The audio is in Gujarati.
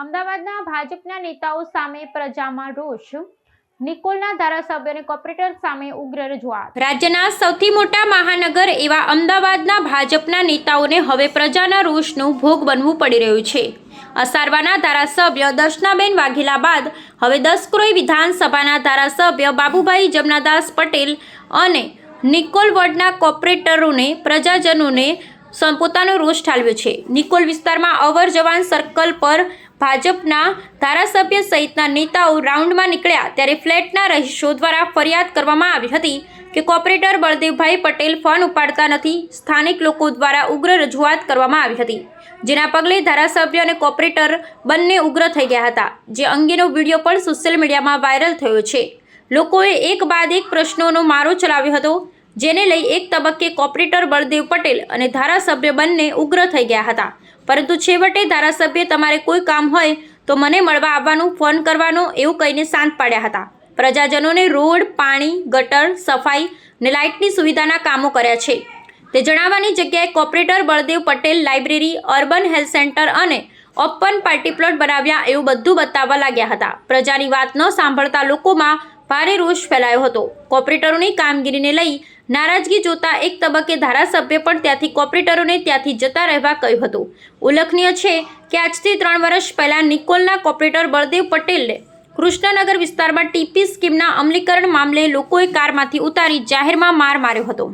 અમદાવાદના ભાજપના નેતાઓ સામે પ્રજામાં રોષ. નિકોલના ધારાસભ્યોને કોર્પોરેટર સામે ઉગ્ર રજૂઆત. રાજ્યના સૌથી મોટા મહાનગર એવા અમદાવાદના ભાજપના નેતાઓને હવે પ્રજાના રોષનું ભોગ બનવું પડી રહ્યું છે. અસારવાના ધારાસભ્ય દર્શનાબેન વાઘેલા બાદ હવે દસક્રોઈ વિધાનસભાના ધારાસભ્ય બાબુભાઈ જમનાદાસ પટેલ અને નિકોલ વોર્ડના કોર્પોરેટરોને, પ્રજાજનોને પોતાનો રોષ ઠાલવ્યો છે. નિકોલ વિસ્તારમાં અવર જવાન સર્કલ પર ભાજપના ધારાસભ્ય સહિતના નેતાઓ રાઉન્ડમાં નીકળ્યા ત્યારે ફ્લેટના રહીશો દ્વારા ફરિયાદ કરવામાં આવી હતી કે કોર્પોરેટર બળદેવભાઈ પટેલ ફોન ઉપાડતા નથી. સ્થાનિક લોકો દ્વારા ઉગ્ર રજૂઆત કરવામાં આવી હતી. જેના પગલે ધારાસભ્ય અને કોર્પોરેટર બંને ઉગ્ર થઈ ગયા હતા. જે અંગેનો વીડિયો પણ સોશિયલ મીડિયામાં વાયરલ થયો છે. લોકોએ એક બાદ એક પ્રશ્નોનો મારો ચલાવ્યો હતો. જેને લઈ એક તબક્કે કોર્પોરેટર બળદેવ પટેલ અને ધારાસભ્ય બંને ઉગ્ર થઈ ગયા હતા. પરંતુ છેવટે ધારાસભ્ય તમારે કોઈ કામ હોય તો મને મળવા આવવાનું, ફોન કરવાનો એવું કહીને શાંત પાડ્યા હતા. પ્રજાજનોને રોડ, પાણી, ગટર, સફાઈ ને લાઇટની સુવિધાના કામો કર્યા છે. તે જણાવવાની જગ્યાએ corporator Baldev Patel library, urban health centre અને ઓપન પાર્ટી પ્લોટ બનાવ્યા એવું બધું બતાવવા લાગ્યા હતા. પ્રજાની વાત ન સાંભળતા લોકોમાં ભારે રોષ ફેલાયો હતો. કોર્પોરેટરોની કામગીરીને લઈ નારાજગી જોતા એક તબક્કે ધારાસભ્ય પણ ત્યાંથી કોર્પોરેટરોને ત્યાંથી જતા રહેવા કહ્યું હતું. ઉલ્લેખનીય છે કે આજથી ત્રણ વર્ષ પહેલાં નિકોલના કોર્પોરેટર બળદેવ પટેલને કૃષ્ણનગર વિસ્તારમાં ટીપી સ્કીમના અમલીકરણ મામલે લોકોએ કારમાંથી ઉતારી જાહેરમાં માર માર્યો હતો.